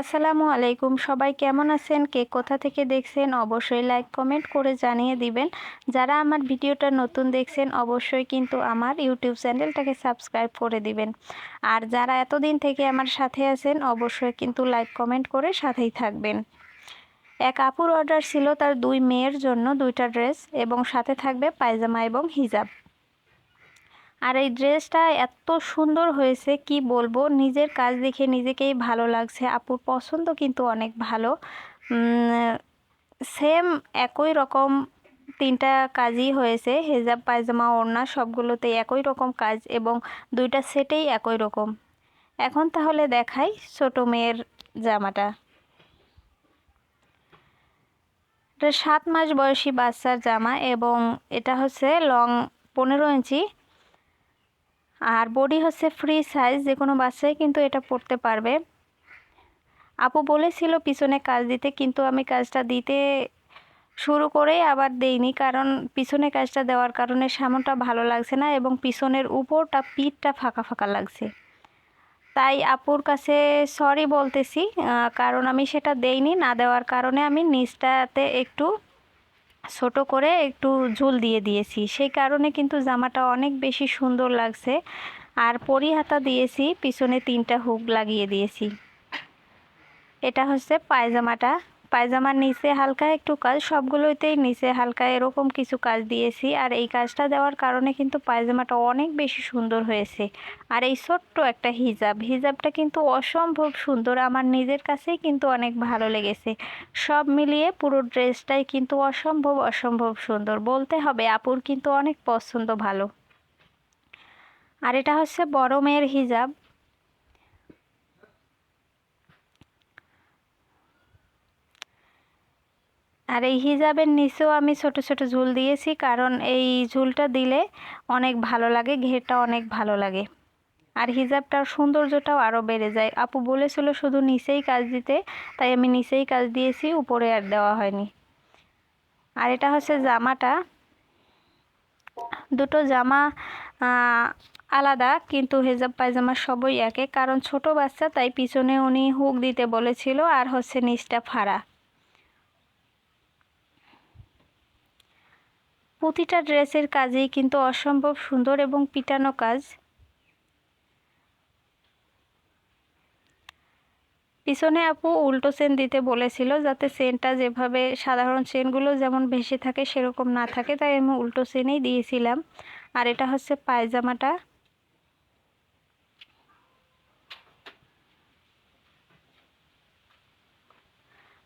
আসসালামু আলাইকুম। সবাই কেমন আছেন? কে কোথা থেকে দেখছেন? অবশ্যই লাইক কমেন্ট করে জানিয়ে দিবেন। যারা আমার ভিডিওটা নতুন দেখছেন, অবশ্যই কিন্তু আমার ইউটিউব চ্যানেলটাকে সাবস্ক্রাইব করে দিবেন। আর যারা এতদিন থেকে আমার সাথে আছেন, অবশ্যই কিন্তু লাইক কমেন্ট করে সাথেই থাকবেন। এক আপুর অর্ডার ছিল তার দুই মেয়ের জন্য দুইটা ড্রেস এবং সাথে থাকবে পায়জামা এবং হিজাব। আর এই ড্রেসটা এত সুন্দর হয়েছে, কি বলব? নিজের কাজ দেখে নিজেকেই ভালো লাগছে। আপুর পছন্দ কিন্তু অনেক ভালো। সেম একই রকম তিনটা কাজই হয়েছে, হেজাব, পায়জামা, ওড়না সবগুলোতে একই রকম কাজ এবং দুইটা সেটেই একই রকম। এখন তাহলে দেখাই ছোট মেয়ের জামাটা। এটা সাত মাস বয়সী বাচ্চার জামা এবং এটা হচ্ছে লং পনেরো ইঞ্চি। আর বডি হচ্ছে ফ্রি সাইজ যে কোনো বাচ্চাই কিন্তু এটা পরতে পারবে। আপু বলেছিল পিছনে কাজ দিতে, কিন্তু আমি কাজটা দিতে শুরু করেই আবার দেইনি, কারণ পিছনে কাজটা দেওয়ার কারণে সামনটা ভালো লাগছে না এবং পিছনের উপরটা, পিঠটা ফাঁকা ফাঁকা লাগছে। তাই আপুর কাছে সরি বলতেছি কারণ আমি সেটা দেইনি, না দেওয়ার কারণে আমি নিচটাতে একটু ছোট করে একটু ঝুল দিয়ে দিয়েছি। সেই কারণে কিন্তু জামাটা অনেক বেশি সুন্দর লাগছে। আর পরি হাতা দিয়েছি, পিছনে তিনটা হুক লাগিয়ে দিয়েছি। এটা হচ্ছে পায়জামাটা। পায়জামার নিচে হালকা একটু কাজ, সবগুলোতেই নিচে হালকা এরকম কিছু কাজ দিয়েছি। আর এই কাজটা দেওয়ার কারণে কিন্তু পায়জামাটা অনেক বেশি সুন্দর হয়েছে। আর এই ছোট্ট একটা হিজাব, হিজাবটা কিন্তু অসম্ভব সুন্দর, আমার নিজের কাছেই কিন্তু অনেক ভালো লেগেছে। সব মিলিয়ে পুরো ড্রেসটাই কিন্তু অসম্ভব অসম্ভব সুন্দর। বলতে হবে আপুর কিন্তু অনেক পছন্দ ভালো। আর এটা হচ্ছে বড় মেয়ের হিজাব। আর এই হিজাবের নিচেও আমি ছোট ছোট ঝুল দিয়েছি, কারণ এই ঝুলটা দিলে অনেক ভালো লাগে, ঘেরটা অনেক ভালো লাগে। আর হিজাবটার সৌন্দর্যটাও আরও বেড়ে যায়। আপু বলেছিল শুধু নিচেই কাজ দিতে, তাই আমি নিচেই কাজ দিয়েছি, উপরে আর দেওয়া হয়নি। আর এটা হচ্ছে জামাটা। দুটো জামা আলাদা, কিন্তু হেজাব, পায়জামা সবই একে। কারণ ছোট বাচ্চা, তাই পিছনে উনি হুক দিতে বলেছিল, আর হচ্ছে নিচটা ফাড়া। প্রতিটা ড্রেসের কাজেই কিন্তু অসম্ভব সুন্দর এবং পিটানো কাজ। পিছনে আপু উল্টো চেন দিতে বলেছিল যাতে চেনটা যেভাবে সাধারণ চেনগুলো যেমন ভেসে থাকে সেরকম না থাকে, তাই আমি উল্টো চেনেই দিয়েছিলাম। আর এটা হচ্ছে পায়জামাটা।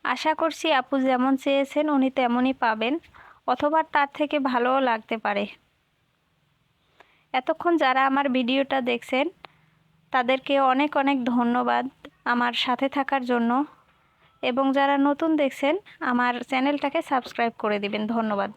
আশা করছি আপু যেমন চেয়েছেন উনি তেমনই পাবেন। অথবা তার থেকে ভালোও লাগতে পারে। এতক্ষণ যারা আমার ভিডিওটা দেখছেন, তাদেরকে অনেক অনেক ধন্যবাদ আমার সাথে থাকার জন্য। এবং যারা নতুন দেখছেন, আমার চ্যানেলটাকে সাবস্ক্রাইব করে দিবেন। ধন্যবাদ।